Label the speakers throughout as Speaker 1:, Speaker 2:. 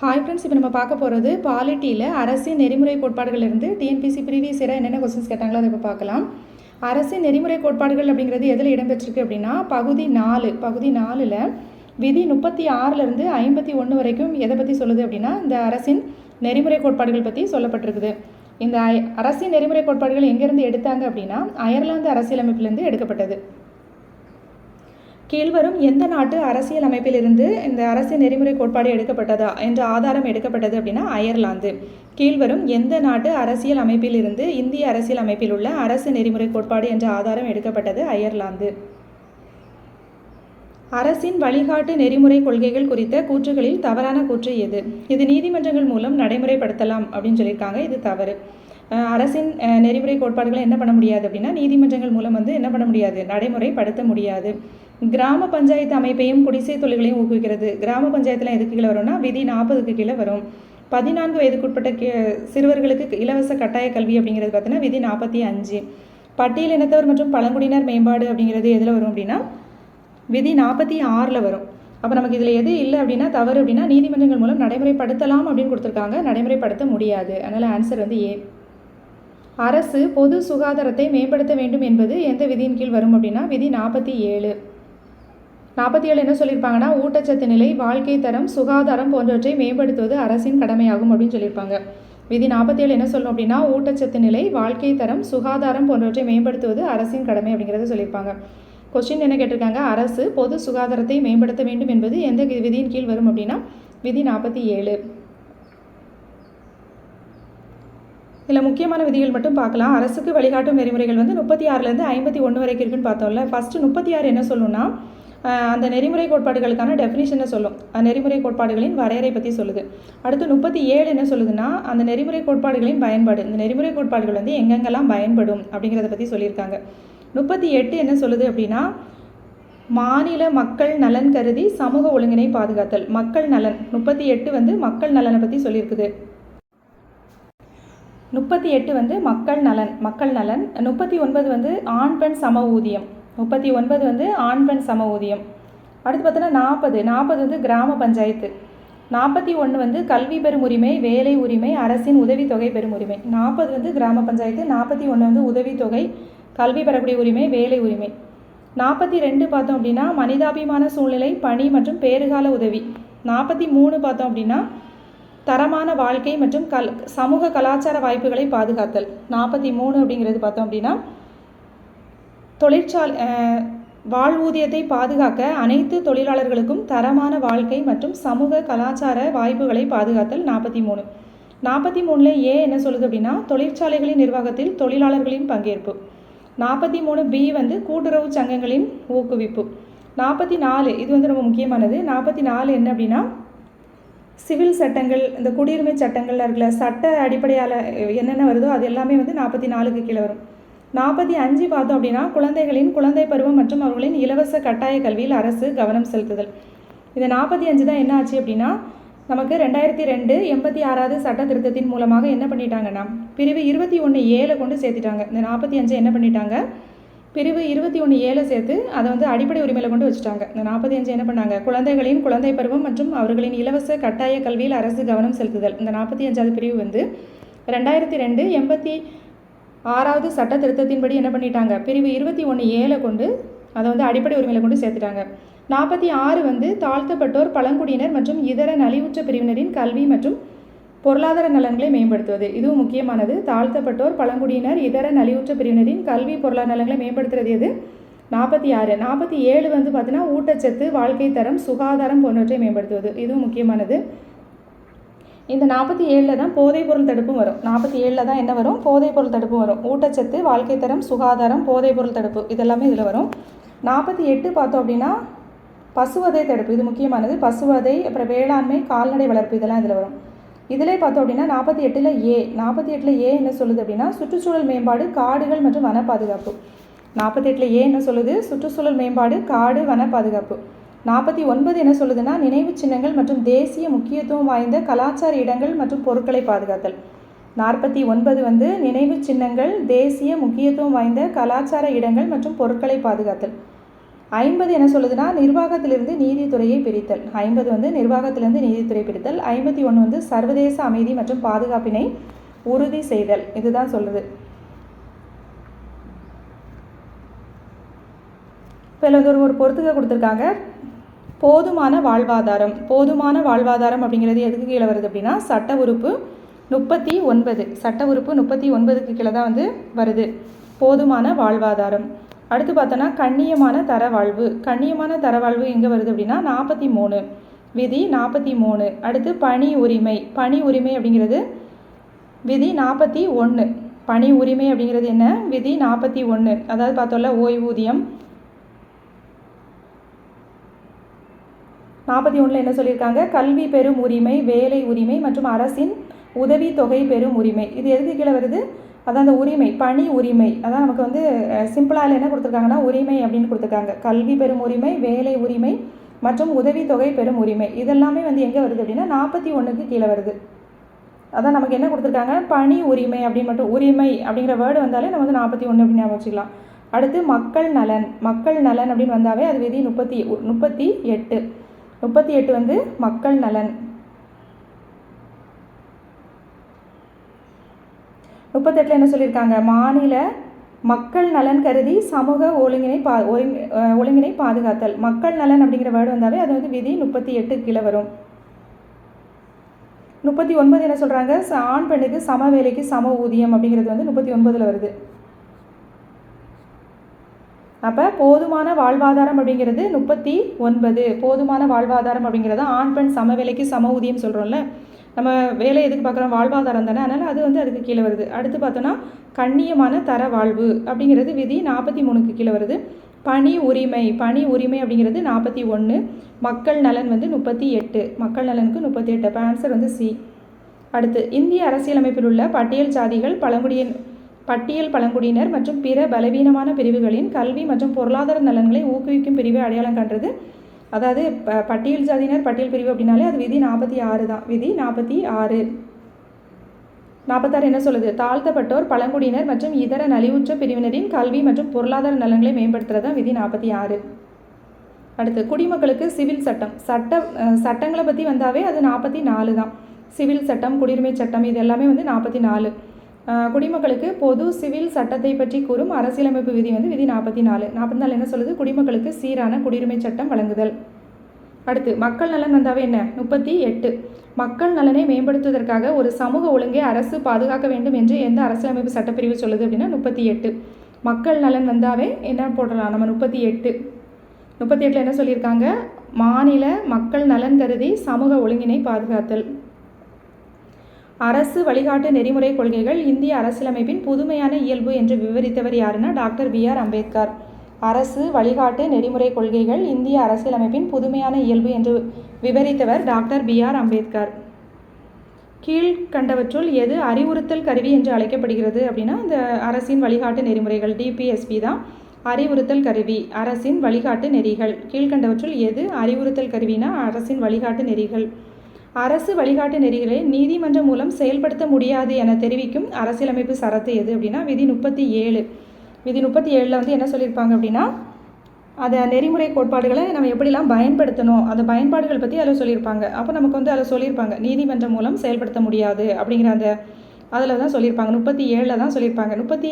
Speaker 1: Hi friends இப்போ நம்ம பார்க்க போகிறது பாலிட்டியில் அரசின் நெறிமுறை கோட்பாடுகளிலிருந்து டிஎன்பிசி ப்ரீவியஸ் இயராக என்னென்ன கொஸ்டின்ஸ் கேட்டாங்களோ அதை இப்போ பார்க்கலாம். அரசின் நெறிமுறை கோட்பாடுகள் அப்படிங்கிறது எதில் இடம்பெற்றிருக்கு அப்படின்னா பகுதி நாலு பகுதி நாலில் விதி முப்பத்தி ஆறுலேருந்து ஐம்பத்தி ஒன்று வரைக்கும் எதை பற்றி சொல்லுது அப்படின்னா இந்த அரசின் நெறிமுறை கோட்பாடுகள் பற்றி சொல்லப்பட்டிருக்குது. இந்த ஐ- அரசின் நெறிமுறை கோட்பாடுகள் எங்கேருந்து எடுத்தாங்க அப்படின்னா அயர்லாந்து அரசியலமைப்பிலிருந்து எடுக்கப்பட்டது. கீழ்வரும் எந்த நாட்டு அரசியல் அமைப்பிலிருந்து இந்த அரசியல் நெறிமுறை கோட்பாடு எடுக்கப்பட்டதா என்ற ஆதாரம் எடுக்கப்பட்டது அப்படின்னா அயர்லாந்து. கீழ்வரும் எந்த நாட்டு அரசியல் அமைப்பிலிருந்து இந்திய அரசியல் அமைப்பில் உள்ள அரசு நெறிமுறை கோட்பாடு என்ற ஆதாரம் எடுக்கப்பட்டது அயர்லாந்து. அரசின் வழிகாட்டு நெறிமுறை கொள்கைகள் குறித்த கூற்றுகளில் தவறான கூற்று எது? இது நீதிமன்றங்கள் மூலம் நடைமுறைப்படுத்தலாம் அப்படின்னு சொல்லியிருக்காங்க. இது தவறு. அரசின் நெறிமுறை கோட்பாடுகளை என்ன பண்ண முடியாது அப்படின்னா நீதிமன்றங்கள் மூலம் வந்து என்ன பண்ண முடியாது? நடைமுறைப்படுத்த முடியாது. கிராம பஞ்சாயத்து அமைப்பையும் குடிசை தொழில்களையும் ஊக்குவிக்கிறது. கிராம பஞ்சாயத்தில் எதுக்கு கீழே வரும்னா விதி நாற்பதுக்கு கீழே வரும். பதினான்கு வயதுக்குட்பட்ட கி சிறுவர்களுக்கு இலவச கட்டாய கல்வி அப்படிங்கிறது பார்த்தீங்கன்னா விதி நாற்பத்தி அஞ்சு. பட்டியல் இனத்தவர் மற்றும் பழங்குடியினர் மேம்பாடு அப்படிங்கிறது எதில் வரும் அப்படின்னா விதி நாற்பத்தி ஆறில் வரும். அப்போ நமக்கு இதில் எது இல்லை அப்படின்னா தவறு அப்படின்னா நீதிமன்றங்கள் மூலம் நடைமுறைப்படுத்தலாம் அப்படின்னு கொடுத்துருக்காங்க. நடைமுறைப்படுத்த முடியாது. அதனால் ஆன்சர் வந்து ஏ அரசு பொது சுகாதாரத்தை மேம்படுத்த வேண்டும் என்பது எந்த விதியின் கீழ் வரும் அப்படின்னா விதி நாற்பத்தி ஏழு. நாற்பத்தி ஏழு என்ன சொல்லியிருப்பாங்கன்னா ஊட்டச்சத்து நிலை வாழ்க்கை தரம் சுகாதாரம் போன்றவற்றை மேம்படுத்துவது அரசின் கடமையாகும் அப்படின்னு சொல்லியிருப்பாங்க. விதி நாற்பத்தி ஏழு என்ன சொல்லணும் அப்படின்னா ஊட்டச்சத்து நிலை வாழ்க்கை தரம் சுகாதாரம் போன்றவற்றை மேம்படுத்துவது அரசின் கடமை அப்படிங்கிறத சொல்லியிருப்பாங்க. கொஸ்டின் என்ன கேட்டிருக்காங்க? அரசு பொது சுகாதாரத்தை மேம்படுத்த வேண்டும் என்பது எந்த விதியின் கீழ் வரும் அப்படின்னா விதி நாற்பத்தி ஏழு. இதில் முக்கியமான விதிகள் மட்டும் பார்க்கலாம். அரசுக்கு வழிகாட்டும் நெறிமுறைகள் வந்து முப்பத்தி ஆறுலேருந்து ஐம்பத்தி ஒன்று வரைக்கும் இருக்குன்னு பார்த்தோம்ல. ஃபஸ்ட்டு முப்பத்தி ஆறு என்ன சொல்லணும்னா அந்த நெறிமுறை கோட்பாடுகளுக்கான டெஃபினிஷனை சொல்லும். நெறிமுறை கோட்பாடுகளின் வரையறை பற்றி சொல்லுது. அடுத்து முப்பத்தி ஏழு என்ன சொல்லுதுன்னா அந்த நெறிமுறை கோட்பாடுகளின் பயன்பாடு. இந்த நெறிமுறை கோட்பாடுகள் வந்து எங்கெங்கெல்லாம் பயன்படும் அப்படிங்கிறத பற்றி சொல்லியிருக்காங்க. முப்பத்தி எட்டு என்ன சொல்லுது அப்படின்னா மாநில மக்கள் நலன் கருதி சமூக ஒழுங்கினை பாதுகாத்தல். மக்கள் நலன். முப்பத்தி எட்டு வந்து மக்கள் நலனை பற்றி சொல்லியிருக்குது. முப்பத்தி எட்டு வந்து மக்கள் நலன். மக்கள் நலன். முப்பத்தி ஒன்பது வந்து ஆண் பெண் சம ஊதியம். முப்பத்தி ஒன்பது வந்து ஆண் பெண் சம ஊதியம். அடுத்து பார்த்தோன்னா நாற்பது. நாற்பது வந்து கிராம பஞ்சாயத்து. நாற்பத்தி ஒன்று வந்து கல்வி பெறும் உரிமை வேலை உரிமை அரசின் உதவித்தொகை பெறும் உரிமை. நாற்பது வந்து கிராம பஞ்சாயத்து நாற்பத்தி ஒன்று வந்து உதவித்தொகை கல்வி பெறக்கூடிய உரிமை வேலை உரிமை. நாற்பத்தி ரெண்டு பார்த்தோம் அப்படின்னா மனிதாபிமான சூழ்நிலை பணி மற்றும் பேறுகால உதவி. நாற்பத்தி மூணு பார்த்தோம் அப்படின்னா தரமான வாழ்க்கை மற்றும் கல் சமூக கலாச்சார வாய்ப்புகளை பாதுகாத்தல். நாற்பத்தி மூணு அப்படிங்கிறது பார்த்தோம் அப்படின்னா தொழிற்சாலை வாழ்வூதியத்தை பாதுகாக்க அனைத்து தொழிலாளர்களுக்கும் தரமான வாழ்க்கை மற்றும் சமூக கலாச்சார வாய்ப்புகளை பாதுகாத்தல் நாற்பத்தி மூணு நாற்பத்தி மூணில் ஏ என்ன சொல்லுது அப்படின்னா தொழிற்சாலைகளின் நிர்வாகத்தில் தொழிலாளர்களின் பங்கேற்பு. நாற்பத்தி மூணு பி வந்து கூட்டுறவு சங்கங்களின் ஊக்குவிப்பு. நாற்பத்தி நாலு இது வந்து ரொம்ப முக்கியமானது. நாற்பத்தி நாலு என்ன அப்படின்னா சிவில் சட்டங்கள் இந்த குடியுரிமை சட்டங்கள்ல இருக்கிற சட்ட அடிப்படையால் என்னென்ன வருதோ அது எல்லாமே வந்து நாற்பத்தி நாலுக்கு கீழே வரும். நாற்பத்தி அஞ்சு பார்த்தோம் அப்படின்னா குழந்தைகளின் குழந்தை பருவம் மற்றும் அவர்களின் இலவச கட்டாய கல்வியில் அரசு கவனம் செலுத்துதல். இந்த நாற்பத்தி அஞ்சு தான் என்ன ஆச்சு அப்படின்னா நமக்கு ரெண்டாயிரத்தி ரெண்டு எண்பத்தி ஆறாவது சட்ட திருத்தத்தின் மூலமாக என்ன பண்ணிட்டாங்கன்னா பிரிவு இருபத்தி ஒன்று ஏழை கொண்டு சேர்த்துட்டாங்க. இந்த நாற்பத்தி அஞ்சு என்ன பண்ணிட்டாங்க பிரிவு இருபத்தி ஒன்று ஏழை சேர்த்து அதை வந்து அடிப்படை உரிமையில் கொண்டு வச்சுட்டாங்க. இந்த நாற்பத்தி அஞ்சு என்ன பண்ணாங்க குழந்தைகளின் குழந்தை பருவம் மற்றும் அவர்களின் இலவச கட்டாய கல்வியில் அரசு கவனம் செலுத்துதல். இந்த நாற்பத்தி அஞ்சாவது பிரிவு வந்து ரெண்டாயிரத்தி ரெண்டு எண்பத்தி ஆறாவது சட்ட திருத்தத்தின்படி என்ன பண்ணிட்டாங்க? பிரிவு இருபத்தி ஒன்று ஏழை கொண்டு அதை வந்து அடிப்படை உரிமையில் கொண்டு சேர்த்துட்டாங்க. நாற்பத்தி ஆறு வந்து தாழ்த்தப்பட்டோர் பழங்குடியினர் மற்றும் இதர நலிவுற்ற பிரிவினரின் கல்வி மற்றும் பொருளாதார நலன்களை மேம்படுத்துவது. இதுவும் முக்கியமானது. தாழ்த்தப்பட்டோர் பழங்குடியினர் இதர நலிவுற்ற பிரிவினரின் கல்வி பொருளாதார நலன்களை மேம்படுத்துறது எது? நாற்பத்தி ஆறு. நாற்பத்தி ஏழு வந்து பார்த்தீங்கன்னா ஊட்டச்சத்து வாழ்க்கை தரம் சுகாதாரம் போன்றவற்றை மேம்படுத்துவது. இதுவும் முக்கியமானது. இந்த நாற்பத்தி ஏழில் தான் போதைப்பொருள் தடுப்பும் வரும். நாற்பத்தி ஏழில் தான் என்ன வரும்? போதைப்பொருள் தடுப்பும் வரும். ஊட்டச்சத்து வாழ்க்கை தரம் சுகாதாரம் போதைப்பொருள் தடுப்பு இதெல்லாமே இதில் வரும். நாற்பத்தி எட்டு பார்த்தோம் அப்படின்னா பசுவதை தடுப்பு இது முக்கியமானது. பசுவதை அப்புறம் வேளாண்மை கால்நடை வளர்ப்பு இதெல்லாம் இதில் வரும். இதிலே பார்த்தோம் அப்படின்னா நாற்பத்தி எட்டில் ஏ. நாற்பத்தி எட்டில் ஏ என்ன சொல்லுது அப்படின்னா சுற்றுச்சூழல் மேம்பாடு காடுகள் மற்றும் வன பாதுகாப்பு. நாற்பத்தி எட்டில் ஏ என்ன சொல்லுது? சுற்றுச்சூழல் மேம்பாடு காடு வன பாதுகாப்பு. நாற்பத்தி ஒன்பது என்ன சொல்லுதுன்னா நினைவுச் சின்னங்கள் மற்றும் தேசிய முக்கியத்துவம் வாய்ந்த கலாச்சார இடங்கள் மற்றும் பொருட்களை பாதுகாத்தல். நாற்பத்தி ஒன்பது வந்து நினைவுச் சின்னங்கள் தேசிய முக்கியத்துவம் வாய்ந்த கலாச்சார இடங்கள் மற்றும் பொருட்களை பாதுகாத்தல். ஐம்பது என்ன சொல்லுதுன்னா நிர்வாகத்திலிருந்து நீதித்துறையை பிரித்தல். ஐம்பது வந்து நிர்வாகத்திலிருந்து நீதித்துறை பிரித்தல். ஐம்பத்தி ஒன்று வந்து சர்வதேச அமைதி மற்றும் பாதுகாப்பினை உறுதி செய்தல். இதுதான் சொல்லுது இப்போ வந்து ஒரு ஒரு பொறுத்துக்க கொடுத்துருக்காங்க. போதுமான வாழ்வாதாரம் போதுமான வாழ்வாதாரம் அப்படிங்கிறது எதுக்கு கீழே வருது அப்படின்னா சட்ட உறுப்பு முப்பத்தி ஒன்பது சட்ட உறுப்பு முப்பத்தி ஒன்பதுக்கு கீழே தான் வந்து வருது. போதுமான வாழ்வாதாரம். அடுத்து பார்த்தோன்னா கண்ணியமான தர வாழ்வு கண்ணியமான தர வாழ்வு எங்கே வருது அப்படின்னா நாற்பத்தி மூணு விதி நாற்பத்தி மூணு. அடுத்து பணி உரிமை. பணி உரிமை அப்படிங்கிறது விதி நாற்பத்தி ஒன்று. பணி உரிமை அப்படிங்கிறது என்ன? விதி நாற்பத்தி ஒன்று. அதாவது பார்த்தோம்ல ஓய்வூதியம் நாற்பத்தி ஒன்றில் என்ன சொல்லியிருக்காங்க? கல்வி பெறும் உரிமை வேலை உரிமை மற்றும் அரசின் உதவி தொகை பெறும் உரிமை. இது எதுக்கு கீழே வருது? அதான் அந்த உரிமை பணி உரிமை. அதான் நமக்கு வந்து சிம்பிளாக என்ன கொடுத்துருக்காங்கன்னா உரிமை அப்படின்னு கொடுத்துருக்காங்க. கல்வி பெறும் உரிமை வேலை உரிமை மற்றும் உதவித்தொகை பெறும் உரிமை. இதெல்லாமே வந்து எங்கே வருது அப்படின்னா நாற்பத்தி ஒன்றுக்கு கீழே வருது. அதான் நமக்கு என்ன கொடுத்துருக்காங்க? பணி உரிமை அப்படின்னு மட்டும் உரிமை அப்படிங்கிற வேர்டு வந்தாலே நம்ம வந்து நாற்பத்தி ஒன்று அப்படின்னு வச்சுக்கலாம் அடுத்து மக்கள் நலன். மக்கள் நலன் அப்படின்னு வந்தாவே அது விதி முப்பத்தி முப்பத்தி எட்டு. முப்பத்தி எட்டு வந்து மக்கள் நலன். முப்பத்தெட்டில் என்ன சொல்லியிருக்காங்க மாநில மக்கள் நலன் கருதி சமூக ஒழுங்கினை பா ஒழுங்கினை பாதுகாத்தல். மக்கள் நலன் அப்படிங்கிற வேர்டு வந்தாவே அது வந்து விதி முப்பத்தி எட்டு கீழே வரும். முப்பத்தி ஒன்பது என்ன சொல்கிறாங்க ஆண் பெண்ணுக்கு சம வேலைக்கு சம ஊதியம் அப்படிங்கிறது வந்து முப்பத்தி ஒன்பதில் வருது. அப்போ போதுமான வாழ்வாதாரம் அப்படிங்கிறது முப்பத்தி ஒன்பது. போதுமான வாழ்வாதாரம் அப்படிங்கிறது ஆண் பெண் சம வேலைக்கு சம ஊதியம் சொல்கிறோம்ல நம்ம வேலை எதுக்கு பார்க்குறோம்? வாழ்வாதாரம் தானே. அதனால் அது வந்து அதுக்கு கீழே வருது. அடுத்து பார்த்தோன்னா கண்ணியமான தர வாழ்வு அப்படிங்கிறது விதி நாற்பத்தி மூணுக்கு கீழே வருது. பணி உரிமை பணி உரிமை அப்படிங்கிறது நாற்பத்தி ஒன்று. மக்கள் நலன் வந்து முப்பத்தி எட்டு. மக்கள் நலனுக்கு முப்பத்தி எட்டு. அப்போ ஆன்சர் வந்து சி அடுத்து இந்திய அரசியலமைப்பில் உள்ள பட்டியல் சாதிகள் பழங்குடியின் பட்டியல் பழங்குடியினர் மற்றும் பிற பலவீனமான பிரிவுகளின் கல்வி மற்றும் பொருளாதார நலன்களை ஊக்குவிக்கும் பிரிவை அடையாளம் காண்றது அதாவது ப பட்டியல் ஜாதியினர் பட்டியல் பிரிவு அப்படின்னாலே அது விதி நாற்பத்தி ஆறு தான். விதி நாற்பத்தி ஆறு. நாற்பத்தாறு என்ன சொல்லுது? தாழ்த்தப்பட்டோர் பழங்குடியினர் மற்றும் இதர நலிவுற்ற பிரிவினரின் கல்வி மற்றும் பொருளாதார நலன்களை மேம்படுத்துறது தான் விதி நாற்பத்தி ஆறு. அடுத்து குடிமக்களுக்கு சிவில் சட்டம். சட்ட சட்டங்களை பற்றி வந்தாவே அது நாற்பத்தி நாலு தான். சிவில் சட்டம் குடியுரிமை சட்டம் இது எல்லாமே வந்து நாற்பத்தி நாலு. குடிமக்களுக்கு பொது சிவில் சட்டத்தை பற்றி கூறும் அரசியலமைப்பு விதி வந்து விதி நாற்பத்தி நாலு. நாற்பத்தி நாலு என்ன சொல்லுது? குடிமக்களுக்கு சீரான குடியுரிமை சட்டம் வழங்குதல். அடுத்து மக்கள் நலன் வந்தாவே என்ன? முப்பத்தி எட்டு. மக்கள் நலனை மேம்படுத்துவதற்காக ஒரு சமூக ஒழுங்கை அரசு பாதுகாக்க வேண்டும் என்று எந்த அரசியலமைப்பு சட்டப்பிரிவு சொல்லுது அப்படின்னா முப்பத்தி எட்டு. மக்கள் நலன் வந்தாவே என்ன போடலாம்? நம்ம முப்பத்தி எட்டு. முப்பத்தி எட்டில் என்ன சொல்லியிருக்காங்க? மாநில மக்கள் நலன் கருதி சமூக ஒழுங்கினை பாதுகாத்தல். அரசு வழிகாட்டு நெறிமுறை கொள்கைகள் இந்திய அரசியலமைப்பின் புதுமையான இயல்பு என்று விவரித்தவர் யாருன்னா டாக்டர் பி ஆர் அம்பேத்கர். அரசு வழிகாட்டு நெறிமுறை கொள்கைகள் இந்திய அரசியலமைப்பின் புதுமையான இயல்பு என்று விவரித்தவர் டாக்டர் பி ஆர் அம்பேத்கர். கீழ்கண்டவற்றுள் எது அறிவுறுத்தல் கருவி என்று அழைக்கப்படுகிறது அப்படின்னா இந்த அரசின் வழிகாட்டு நெறிமுறைகள் டிபிஎஸ்பி தான் அறிவுறுத்தல் கருவி அரசின் வழிகாட்டு நெறிகள். கீழ்கண்டவற்றுள் எது அறிவுறுத்தல் கருவினா அரசின் வழிகாட்டு நெறிகள். அரசு வழிகாட்டு நெறிகளை நீதிமன்றம் மூலம் செயல்படுத்த முடியாது என தெரிவிக்கும் அரசியலமைப்பு சரத்து எது அப்படின்னா விதி முப்பத்தி ஏழு. விதி முப்பத்தி ஏழில் வந்து என்ன சொல்லியிருப்பாங்க அப்படின்னா அதை நெறிமுறை கோட்பாடுகளை நம்ம எப்படிலாம் பயன்படுத்தணும் அந்த பயன்பாடுகள் பற்றி அதில் சொல்லியிருப்பாங்க. அப்போ நமக்கு வந்து அதில் சொல்லியிருப்பாங்க நீதிமன்றம் மூலம் செயல்படுத்த முடியாது அப்படிங்கிற அந்த அதில் தான் சொல்லியிருப்பாங்க. முப்பத்தி ஏழில் தான் சொல்லியிருப்பாங்க. முப்பத்தி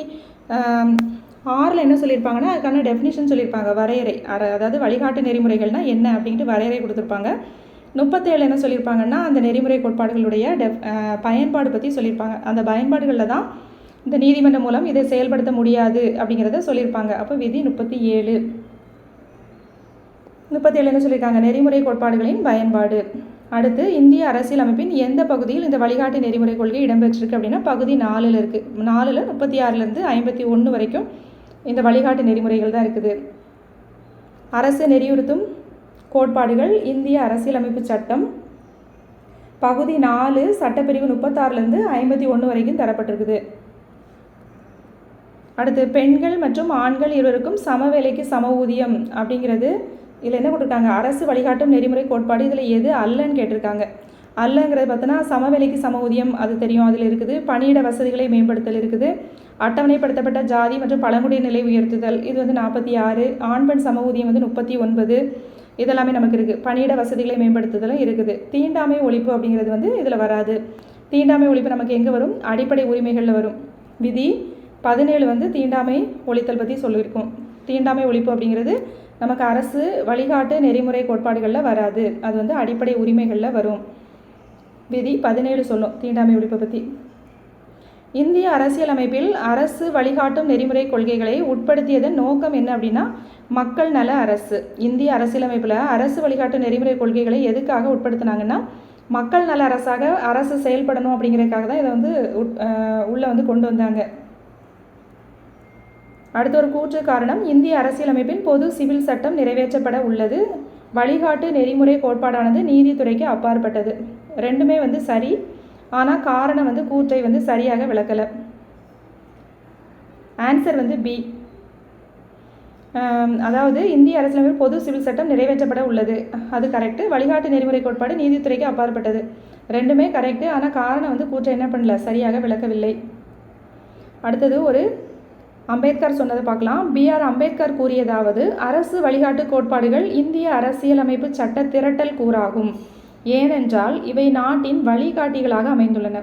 Speaker 1: ஆறில் என்ன சொல்லியிருப்பாங்கன்னா அதுக்கான டெஃபினிஷன் சொல்லியிருப்பாங்க. வரையறை. அதாவது வழிகாட்டு நெறிமுறைகள்னால் என்ன அப்படின்ட்டு வரையறை கொடுத்துருப்பாங்க. முப்பத்தேழு என்ன சொல்லியிருப்பாங்கன்னா அந்த நெறிமுறை கோட்பாடுகளுடைய டெஃப் பயன்பாடு பற்றி சொல்லியிருப்பாங்க. அந்த பயன்பாடுகளில் தான் இந்த நீதிமன்றம் மூலம் இதை செயல்படுத்த முடியாது அப்படிங்கிறத சொல்லியிருப்பாங்க. அப்போ விதி முப்பத்தி ஏழு முப்பத்தேழு என்ன சொல்லியிருக்காங்க? நெறிமுறை கோட்பாடுகளின் பயன்பாடு. அடுத்து இந்திய அரசியலமைப்பின் எந்த பகுதியில் இந்த வழிகாட்டு நெறிமுறை கொள்கை இடம்பெற்றிருக்கு அப்படின்னா பகுதி நாலில் இருக்குது நாலில் முப்பத்தி ஆறுலேருந்து ஐம்பத்தி ஒன்று வரைக்கும் இந்த வழிகாட்டு நெறிமுறைகள் தான் இருக்குது. அரசு நெறியுறுத்தும் கோட்பாடுகள் இந்திய அரசியலமைப்பு சட்டம். பகுதி நாலு சட்டப்பிரிவு முப்பத்தாறுலேருந்து ஐம்பத்தி ஒன்று வரைக்கும் தரப்பட்டிருக்குது. அடுத்து பெண்கள் மற்றும் ஆண்கள் இருவருக்கும் சம வேலைக்கு சம ஊதியம் அப்படிங்கிறது இதில் என்ன கொடுத்துருக்காங்க? அரசு வழிகாட்டும் நெறிமுறை கோட்பாடு இதில் எது அல்லன்னு கேட்டிருக்காங்க. அல்லங்கிறது பார்த்தோன்னா சம வேலைக்கு சம ஊதியம் அது தெரியும். அதில் இருக்குது பணியிட வசதிகளை மேம்படுத்தல் இருக்குது. அட்டவணைப்படுத்தப்பட்ட ஜாதி மற்றும் பழங்குடியின நிலை உயர்த்துதல் இது வந்து நாற்பத்தி ஆறு. ஆண் பெண் சம ஊதியம் வந்து முப்பத்தி ஒன்பது. இதெல்லாமே நமக்கு இருக்குது பணியிட வசதிகளை மேம்படுத்துதலும் இருக்குது. தீண்டாமை ஒழிப்பு அப்படிங்கிறது வந்து இதில் வராது. தீண்டாமை ஒழிப்பு நமக்கு எங்கே வரும்? அடிப்படை உரிமைகளில் வரும். விதி பதினேழு வந்து தீண்டாமை ஒழித்தல் பற்றி சொல்லியிருக்கோம். தீண்டாமை ஒழிப்பு அப்படிங்கிறது நமக்கு அரசு வழிகாட்டு நெறிமுறை கோட்பாடுகளில் வராது. அது வந்து அடிப்படை உரிமைகளில் வரும். விதி பதினேழு சொல்லும் தீண்டாமை ஒழிப்பை பற்றி இந்திய அரசியலமைப்பில் அரசு வழிகாட்டும் நெறிமுறை கொள்கைகளை உட்படுத்தியதன் நோக்கம் என்ன அப்படின்னா மக்கள் நல அரசு. இந்திய அரசியலமைப்பில் அரசு வழிகாட்டு நெறிமுறை கொள்கைகளை எதுக்காக உட்படுத்தினாங்கன்னா மக்கள் நல அரசாக அரசு செயல்படணும் அப்படிங்கிறதுக்காக தான் இதை வந்து உட்- வந்து கொண்டு வந்தாங்க. அடுத்த ஒரு கூற்று காரணம் இந்திய அரசியலமைப்பின் பொது சிவில் சட்டம் நிறைவேற்றப்பட உள்ளது. வழிகாட்டு நெறிமுறை கோட்பாடானது நீதித்துறைக்கு அப்பாற்பட்டது. ரெண்டுமே வந்து சரி. ஆனால் காரணம் வந்து கூற்றை வந்து சரியாக விளக்கலை. ஆன்சர் வந்து பி அதாவது இந்திய அரசியலமைப்பு பொது சிவில் சட்டம் நிறைவேற்றப்பட உள்ளது. அது கரெக்டு வழிகாட்டு நெறிமுறை கோட்பாடு நீதித்துறைக்கு அப்பாற்பட்டது. ரெண்டுமே கரெக்டு ஆனால் காரணம் வந்து கூற்றை என்ன பண்ணல? சரியாக விளக்கவில்லை. அடுத்தது ஒரு அம்பேத்கர் சொன்னதை பார்க்கலாம். பிஆர் அம்பேத்கர் கூறியதாவது அரசு வழிகாட்டு கோட்பாடுகள் இந்திய அரசியலமைப்பு சட்ட திரட்டல் கூறாகும். ஏனென்றால் இவை நாட்டின் வழிகாட்டிகளாக அமைந்துள்ளன.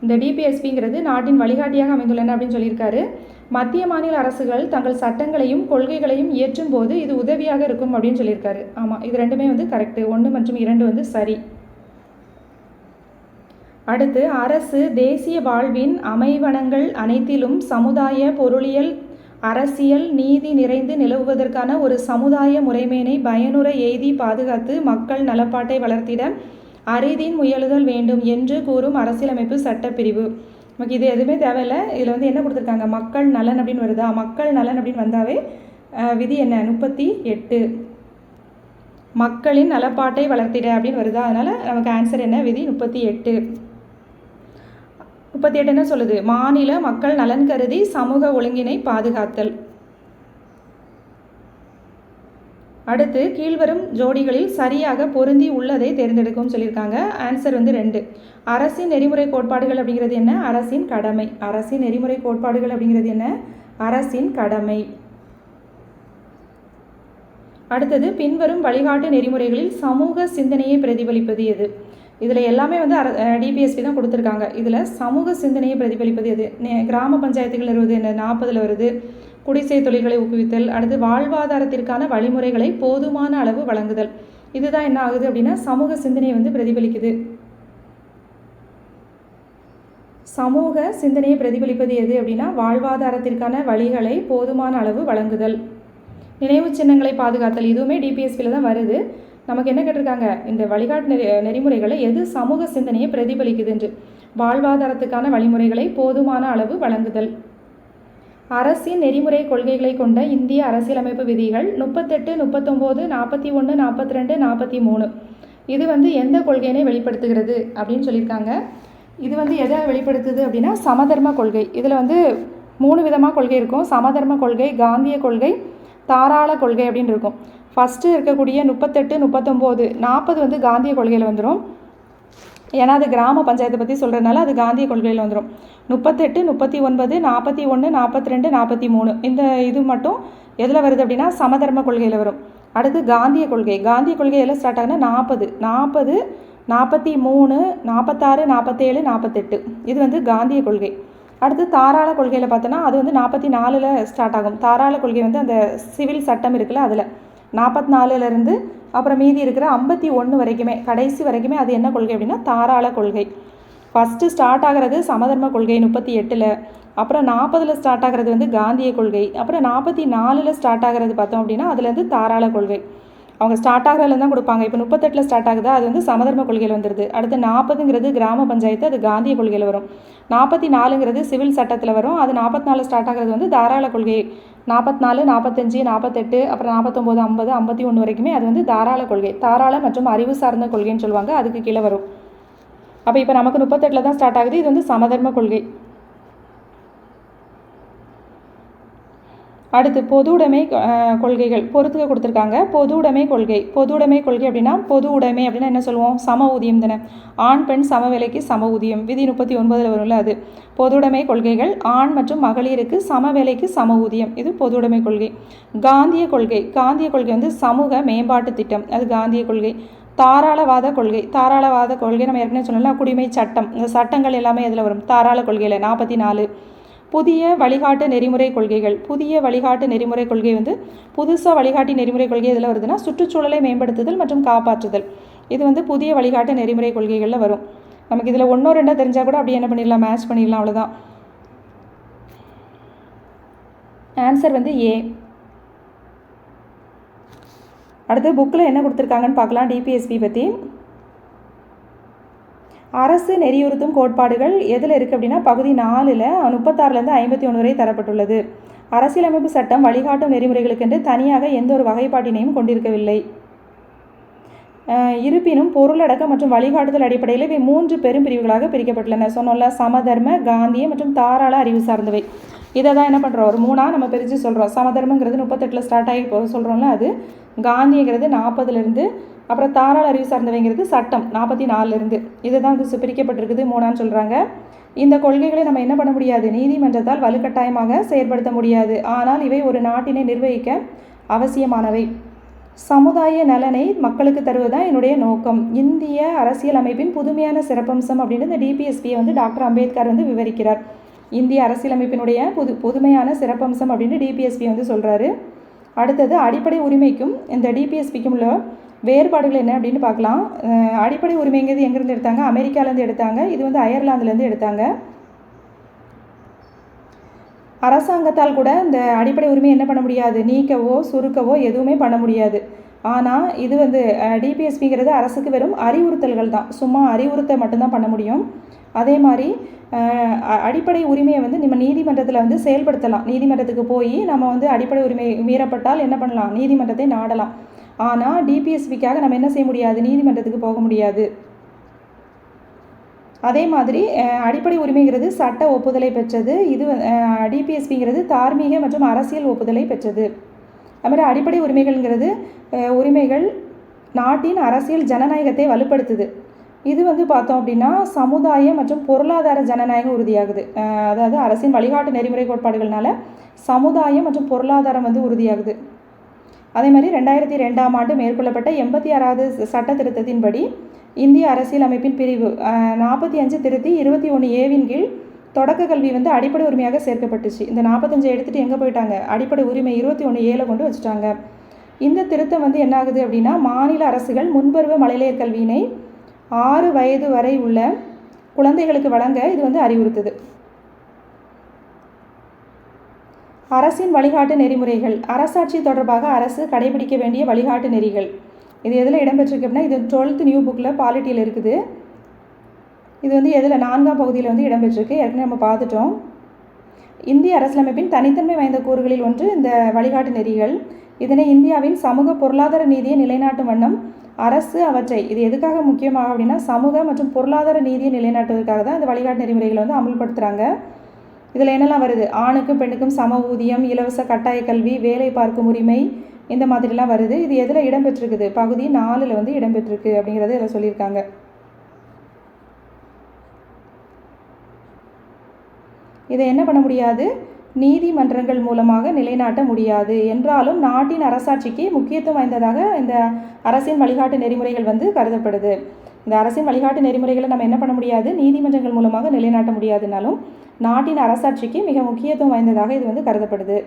Speaker 1: இந்த டிபிஎஸ்பிங்கிறது நாட்டின் வழிகாட்டியாக அமைந்துள்ளன அப்படின்னு சொல்லியிருக்காரு. மத்திய மாநில அரசுகள் தங்கள் சட்டங்களையும் கொள்கைகளையும் இயற்றும் போது இது உதவியாக இருக்கும் அப்படின்னு சொல்லியிருக்காரு. ஆமாம் இது ரெண்டுமே வந்து கரெக்டு ஒன்று மற்றும் இரண்டு வந்து சரி. அடுத்து அரசு தேசிய வாழ்வின் அமைவனங்கள் அனைத்திலும் சமுதாய பொருளியல் அரசியல் நீதி நிறைந்து நிலவுவதற்கான ஒரு சமுதாய முறைமையினை பயனுற எய்தி பாதுகாத்து மக்கள் நலப்பாட்டை வளர்த்திட அரிதின் முயலுதல் வேண்டும் என்று கூறும் அரசியலமைப்பு சட்டப்பிரிவு. நமக்கு இது எதுவுமே தேவையில்லை. இதில் வந்து என்ன கொடுத்துருக்காங்க? மக்கள் நலன் அப்படின்னு வருதா? மக்கள் நலன் அப்படின்னு வந்தாவே விதி என்ன? முப்பத்தி எட்டு. மக்களின் நலப்பாட்டை வளர்த்திட அப்படின்னு வருதா? அதனால் நமக்கு ஆன்சர் என்ன? விதி முப்பத்தி எட்டு. முப்பத்தி எட்டு என்ன சொல்லுது? மாநில மக்கள் நலன் கருதி சமூக ஒழுங்கினை பாதுகாத்தல். அடுத்து கீழ்வரும் ஜோடிகளில் சரியாக பொருந்தி உள்ளதை தேர்ந்தெடுக்கவும் சொல்லியிருக்காங்க. ஆன்சர் வந்து ரெண்டு. அரசின் நெறிமுறை கோட்பாடுகள் அப்படிங்கிறது என்ன? அரசின் கடமை. அரசின் நெறிமுறை கோட்பாடுகள் அப்படிங்கிறது என்ன? அரசின் கடமை. அடுத்தது பின்வரும் வழிகாட்டு நெறிமுறைகளில் சமூக சிந்தனையை பிரதிபலிப்பது எது? இதில் எல்லாமே வந்து அர டிபிஎஸ்பி தான் கொடுத்துருக்காங்க. இதில் சமூக சிந்தனையை பிரதிபலிப்பது எது? நே- கிராம பஞ்சாயத்துகள் வருவது என்ன? நாற்பதில் வருது. குடிசை தொழில்களை ஊக்குவித்தல் அடுத்து வாழ்வாதாரத்திற்கான வழிமுறைகளை போதுமான அளவு வழங்குதல். இதுதான் என்ன ஆகுது அப்படின்னா சமூக சிந்தனையை வந்து பிரதிபலிக்குது. சமூக சிந்தனையை பிரதிபலிப்பது எது அப்படின்னா வாழ்வாதாரத்திற்கான வழிகளை போதுமான அளவு வழங்குதல். நினைவுச் சின்னங்களை பாதுகாத்தல். இதுவுமே டிபிஎஸ்பியில் தான் வருது. நமக்கு என்ன கேட்டிருக்காங்க? இந்த வழிகாட்டு நெறி நெறிமுறைகளை எது சமூக சிந்தனையை பிரதிபலிக்குது என்று வாழ்வாதாரத்துக்கான வழிமுறைகளை போதுமான அளவு வழங்குதல். அரசின் நெறிமுறை கொள்கைகளை கொண்ட இந்திய அரசியலமைப்பு விதிகள் முப்பத்தெட்டு முப்பத்தொம்போது நாற்பத்தி ஒன்று நாற்பத்தி ரெண்டு நாற்பத்தி மூணு. இது வந்து எந்த கொள்கையினை வெளிப்படுத்துகிறது அப்படின்னு சொல்லியிருக்காங்க. இது வந்து எதை வெளிப்படுத்துது அப்படின்னா சமதர்ம கொள்கை. இதில் வந்து மூணு விதமாக கொள்கை இருக்கும். சமதர்ம கொள்கை காந்திய கொள்கை தாராள கொள்கை அப்படின்னு இருக்கும். ஃபஸ்ட்டு இருக்கக்கூடிய முப்பத்தெட்டு முப்பத்தொம்போது நாற்பது வந்து காந்திய கொள்கையில் வந்துடும் ஏன்னா அது கிராம பஞ்சாயத்தை பற்றி சொல்கிறதுனால அது காந்திய கொள்கையில் வந்துடும் முப்பத்தெட்டு முப்பத்தி ஒன்பது நாற்பத்தி ஒன்று நாற்பத்தி ரெண்டு நாற்பத்தி மூணு இந்த இது மட்டும் எதில் வருது அப்படின்னா சமதர்ம கொள்கையில் வரும். அடுத்து காந்திய கொள்கை. காந்திய கொள்கை எல்லாம் ஸ்டார்ட் ஆகுனா நாற்பது நாற்பது நாற்பத்தி மூணு நாற்பத்தாறு நாற்பத்தேழு நாற்பத்தெட்டு இது வந்து காந்திய கொள்கை. அடுத்து தாராள கொள்கையில் பார்த்தோன்னா அது வந்து நாற்பத்தி நாலில் ஸ்டார்ட் ஆகும். தாராள கொள்கை வந்து அந்த சிவில் சட்டம் இருக்குல்ல அதில். நாற்பத்தி நாலுலேருந்து அப்புறம் மீதி இருக்கிற ஐம்பத்தி ஒன்று வரைக்குமே கடைசி வரைக்குமே அது என்ன கொள்கை அப்படின்னா தாராள கொள்கை. ஃபஸ்ட்டு ஸ்டார்ட் ஆகிறது சமதர்ம கொள்கை முப்பத்தி எட்டில். அப்புறம் நாற்பதில் ஸ்டார்ட் ஆகிறது வந்து காந்திய கொள்கை. அப்புறம் நாற்பத்தி நாலில் ஸ்டார்ட் ஆகிறது பார்த்தோம் அப்படின்னா அதுலேருந்து தாராள கொள்கை. அவங்க ஸ்டார்ட் ஆகிறதுல தான் கொடுப்பாங்க. இப்போ முப்பத்தெட்டில் ஸ்டார்ட் ஆகுதா? அது வந்து சமதர்ம கொள்கையில் வந்துடுது அடுத்து நாற்பதுங்கிறது கிராம பஞ்சாயத்து அது காந்திய கொள்கையில் வரும். நாற்பத்தி நாலுங்கிறது சிவில் சட்டத்தில் வரும். அது நாற்பத்தி நாலு ஸ்டார்ட் ஆகிறது வந்து தாராள கொள்கை. நாற்பத்தி நாலு நாற்பத்தஞ்சு நாற்பத்தெட்டு அப்புறம் நாற்பத்தொம்போது ஐம்பது ஐம்பத்தி ஒன்று வரைக்குமே அது வந்து தாராள கொள்கை. தாராள மற்றும் அறிவு சார்ந்த கொள்கைன்னு சொல்லுவாங்க. அதுக்கு கீழே வரும். அப்போ இப்போ நமக்கு முப்பத்தெட்டில் தான் ஸ்டார்ட் ஆகுது. இது வந்து சமதர்ம கொள்கை. அடுத்து பொதுவுடைமை உடைமை கொள்கைகள் பொறுத்துக்க கொடுத்துருக்காங்க. பொதுவுடைமை கொள்கை. பொதுவுடைமை கொள்கை அப்படின்னா பொது உடைமை அப்படின்னா என்ன சொல்லுவோம்? சம ஊதியம் தானே. ஆண் பெண் சம வேலைக்கு சம ஊதியம். விதி முப்பத்தி ஒன்பதில் வரும்ல அது. பொதுவுடைமை கொள்கைகள் ஆண் மற்றும் மகளிருக்கு சம வேலைக்கு சம ஊதியம். இது பொதுவுடைமை கொள்கை. காந்திய கொள்கை. காந்திய கொள்கை வந்து சமூக மேம்பாட்டு திட்டம். அது காந்திய கொள்கை. தாராளவாத கொள்கை. தாராளவாத கொள்கை நம்ம ஏற்கனவே சொன்னோம்னா குடிமை சட்டம். இந்த சட்டங்கள் எல்லாமே இதில் வரும். தாராள கொள்கையில் நாற்பத்தி நாலு. புதிய வழிகாட்டு நெறிமுறை கொள்கைகள். புதிய வழிகாட்டு நெறிமுறை கொள்கை வந்து புதுசாக வழிகாட்டி நெறிமுறை கொள்கை இதில் வருதுன்னா சுற்றுச்சூழலை மேம்படுத்துதல் மற்றும் காப்பாற்றுதல். இது வந்து புதிய வழிகாட்டு நெறிமுறை கொள்கைகளில் வரும். நமக்கு இதில் ஒன்றோ ரெண்டோ தெரிஞ்சால் கூட அப்படி என்ன பண்ணிடலாம் மேட்ச் பண்ணிடலாம் அவ்வளோதான் ஆன்சர் வந்து ஏ அடுத்து புக்கில் என்ன கொடுத்துருக்காங்கன்னு பார்க்கலாம் டிபிஎஸ்பி பற்றி அரசு நெறியுறுத்தும் கோட்பாடுகள் எதில் இருக்குது அப்படின்னா பகுதி நாலில் முப்பத்தாறுலேருந்து ஐம்பத்தி ஒன்று வரை தரப்பட்டுள்ளது. அரசியலமைப்பு சட்டம் வழிகாட்டும் நெறிமுறைகளுக்கென்று தனியாக எந்த ஒரு வகைப்பாட்டினையும் கொண்டிருக்கவில்லை. இருப்பினும் பொருளடக்கம் மற்றும் வழிகாட்டுதல் அடிப்படையில் இவை மூன்று பெரும் பிரிவுகளாக பிரிக்கப்பட்டுள்ளன. சொன்னோம்ல சமதர்ம காந்திய மற்றும் தாராள அறிவு சார்ந்தவை. இதை தான் என்ன பண்ணுறோம் ஒரு மூணாக நம்ம பிரித்து சொல்கிறோம் சமதர்மங்கிறது முப்பத்தெட்டில் ஸ்டார்ட் ஆகி போக சொல்கிறோம்ல அது காந்திங்கிறது நாற்பதுலேருந்து அப்புறம் தாராள அறிவு சார்ந்தவைங்கிறது சட்டம் நாற்பத்தி நாலுலேருந்து இதுதான் வந்து சு- பிரிக்கப்பட்டிருக்குது மூணான்னு சொல்கிறாங்க இந்த கொள்கைகளை நம்ம என்ன பண்ண முடியாது? நீதிமன்றத்தால் வலுக்கட்டாயமாக செயற்படுத்த முடியாது. ஆனால் இவை ஒரு நாட்டினை நிர்வகிக்க அவசியமானவை. சமுதாய நலனை மக்களுக்கு தருவதுதான் என்னுடைய நோக்கம். இந்திய அரசியல் அமைப்பின் புதுமையான சிறப்பம்சம் அப்படின்னு இந்த டிபிஎஸ்பியை வந்து டாக்டர் அம்பேத்கர் வந்து விவரிக்கிறார். இந்திய அரசியலமைப்பினுடைய புது புதுமையான சிறப்பம்சம் அப்படின்னு டிபிஎஸ்பி வந்து சொல்கிறாரு அடுத்தது அடிப்படை உரிமைக்கும் இந்த டிபிஎஸ்பிக்கும் உள்ள வேறுபாடுகள் என்ன அப்படின்னு பார்க்கலாம். அடிப்படை உரிமைங்கிறது எங்கேருந்து எடுத்தாங்க? அமெரிக்காலேருந்து எடுத்தாங்க. இது வந்து அயர்லாந்துலேருந்து எடுத்தாங்க. அரசாங்கத்தால் கூட இந்த அடிப்படை உரிமை என்ன பண்ண முடியாது? நீக்கவோ சுருக்கவோ எதுவுமே பண்ண முடியாது. ஆனால் இது வந்து டிபிஎஸ்பிங்கிறது அரசுக்கு வெறும் அறிவுறுத்தல்கள் தான். சும்மா அறிவுறுத்த மட்டும்தான் பண்ண முடியும். அதே மாதிரி அடிப்படை உரிமையை வந்து நம்ம நீதிமன்றத்தில் வந்து செயல்படுத்தலாம். நீதிமன்றத்துக்கு போய் நம்ம வந்து அடிப்படை உரிமை மீறப்பட்டால் என்ன பண்ணலாம்? நீதிமன்றத்தை நாடலாம். ஆனால் டிபிஎஸ்பிக்காக நம்ம என்ன செய்ய முடியாது? நீதிமன்றத்துக்கு போக முடியாது. அதே மாதிரி அடிப்படை உரிமைங்கிறது சட்ட ஒப்புதலை பெற்றது. இது டிபிஎஸ்பிங்கிறது தார்மீக மற்றும் அரசியல் ஒப்புதலை பெற்றது. அது மாதிரி அடிப்படை உரிமைகள்ங்கிறது உரிமைகள் நாட்டின் அரசியல் ஜனநாயகத்தை வலுப்படுத்துது. இது வந்து பார்த்தோம் அப்படின்னா சமுதாய மற்றும் பொருளாதார ஜனநாயகம் உறுதியாகுது. அதாவது அரசின் வழிகாட்டு நெறிமுறை கோட்பாடுகள்னால சமுதாயம் மற்றும் பொருளாதாரம் வந்து உறுதியாகுது. அதே மாதிரி ரெண்டாயிரத்தி ரெண்டாம் ஆண்டு மேற்கொள்ளப்பட்ட எண்பத்தி ஆறாவது சட்ட திருத்தத்தின்படி இந்திய அரசியலமைப்பின் பிரிவு நாற்பத்தி அஞ்சு திருத்தி இருபத்தி ஒன்று ஏவின் கீழ் தொடக்க கல்வி வந்து அடிப்படை உரிமையாக சேர்க்கப்பட்டுச்சு. இந்த நாற்பத்தஞ்சை எடுத்துகிட்டு எங்கே போயிட்டாங்க? அடிப்படை உரிமை இருபத்தி ஒன்று ஏழை கொண்டு வச்சுட்டாங்க. இந்த திருத்தம் வந்து என்ன ஆகுது அப்படின்னா மாநில அரசுகள் முன்பருவ மழலையர் கல்வியினை ஆறு வயது வரை உள்ள குழந்தைகளுக்கு வழங்க இது வந்து அறிவுறுத்துது. அரசின் வழிகாட்டு நெறிமுறைகள். அரசாட்சி தொடர்பாக அரசு கடைபிடிக்க வேண்டிய வழிகாட்டு நெறிகள். இது எதில் இடம்பெற்றிருக்கு அப்படின்னா இது டுவெல்த் நியூ புக்கில் பாலிட்டியில் இருக்குது. இது வந்து எதில்? நான்காம் பகுதியில் வந்து இடம்பெற்றிருக்கு. ஏற்கனவே நம்ம பார்த்துட்டோம். இந்திய அரசியலமைப்பின் தனித்தன்மை வாய்ந்த கூறுகளில் ஒன்று இந்த வழிகாட்டு நெறிகள். இதனை இந்தியாவின் சமூக பொருளாதார நீதியை நிலைநாட்டும் வண்ணம் அரசு அவற்றை இது எதுக்காக முக்கியமாக அப்படின்னா சமூக மற்றும் பொருளாதார நீதியை நிலைநாட்டுவதற்காக தான் இந்த வழிகாட்டு நெறிமுறைகளை வந்து அமல்படுத்துகிறாங்க இதில் என்னெல்லாம் வருது? ஆணுக்கும் பெண்ணுக்கும் சம ஊதியம் இலவச கட்டாய கல்வி வேலை பார்க்கும் உரிமை இந்த மாதிரிலாம் வருது. இது எதில் இடம்பெற்றிருக்குது? பகுதி நாலில் வந்து இடம்பெற்றிருக்கு அப்படிங்கிறத இதில் சொல்லியிருக்காங்க. இதை என்ன பண்ண முடியாது? நீதிமன்றங்கள் மூலமாக நிலைநாட்ட முடியாது. என்றாலும் நாட்டின் அரசாட்சிக்கு முக்கியத்துவம் வாய்ந்ததாக இந்த அரசின் வழிகாட்டு நெறிமுறைகள் வந்து கருதப்படுது. இந்த அரசின் வழிகாட்டு நெறிமுறைகளை நம்ம என்ன பண்ண முடியாது? நீதிமன்றங்கள் மூலமாக நிலைநாட்ட முடியாதுனாலும் நாட்டின் அரசாட்சிக்கு மிக முக்கியத்துவம் வாய்ந்ததாக இது வந்து கருதப்படுது.